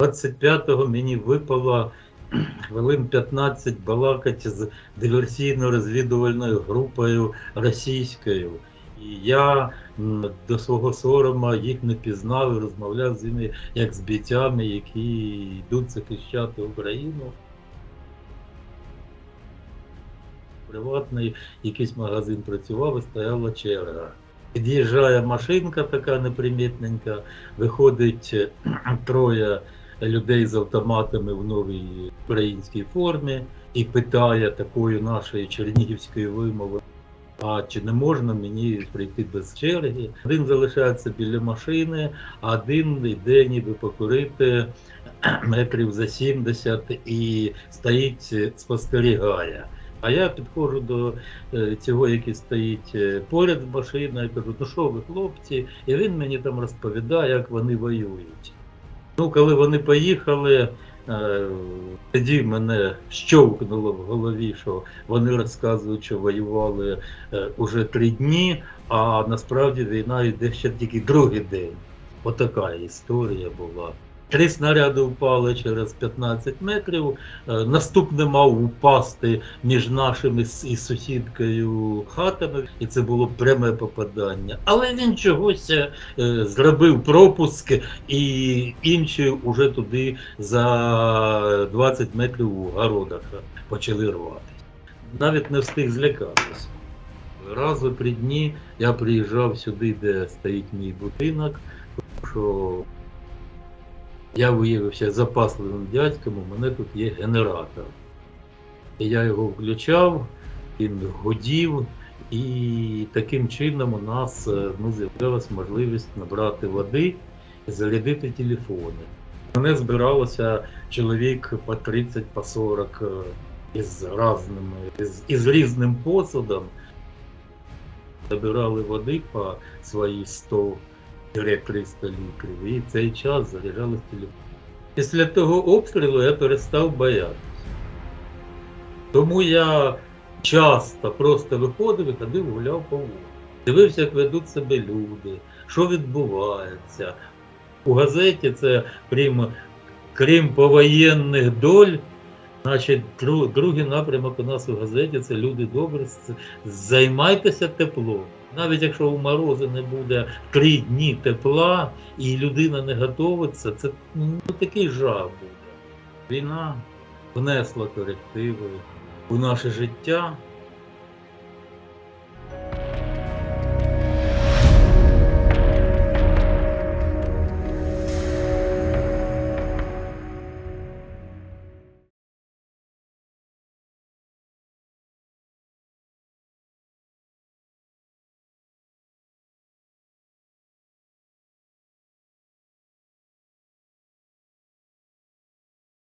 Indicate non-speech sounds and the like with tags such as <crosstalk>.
25-го мені випало хвилин 15 балакати з диверсійно-розвідувальною групою російською. І я до свого сорома їх не пізнав і розмовляв з ними як з бійцями, які йдуть захищати Україну. Приватний якийсь магазин працював і стояла черга. Під'їжджає машинка така непримітненька, виходить <clears throat> троє людей з автоматами в новій українській формі і питає такою нашої чернігівської вимови. А чи не можна мені прийти без черги? Один залишається біля машини, один йде ніби покурити метрів за 70 і стоїть, спостерігає. А я підходжу до е, цього, який стоїть е, поряд з машиною, і кажу, ну що ви, хлопці? І він мені там розповідає, як вони воюють. Ну, коли вони поїхали, е, тоді мене щовкнуло в голові, що вони розказують, що воювали е, уже три дні, а насправді війна йде ще тільки другий день. Отака історія була. Три снаряди впали через 15 метрів. Е, Наступне мав упасти між нашими і сусідкою хатами, і це було пряме попадання. Але він чогось е, зробив пропуск, і інші вже туди за 20 метрів у городах почали рватися. Навіть не встиг злякатися. Раз у три дні я приїжджав сюди, де стоїть мій будинок, що я виявився запасливим дядьком, у мене тут є генератор. І я його включав, він гудів, і таким чином у нас е, ну, з'явилася можливість набрати води і зарядити телефони. Мене збиралося чоловік по 30, по 40 е, із разними, із, із різним посудом. Забирали води по свої 100 300 літрів, і цей час заряджали телефон. Після того обстрілу я перестав боятися. Тому я часто просто виходив і ходив, гуляв по вулиці. Дивився, як ведуть себе люди, що відбувається. У газеті це крім, крім повоєнних доль, значить, другий напрямок у нас у газеті це люди добрі, займайтеся теплом. Навіть якщо у морози не буде три дні тепла і людина не готовиться, це ну, такий жах буде. Війна внесла корективи у наше життя,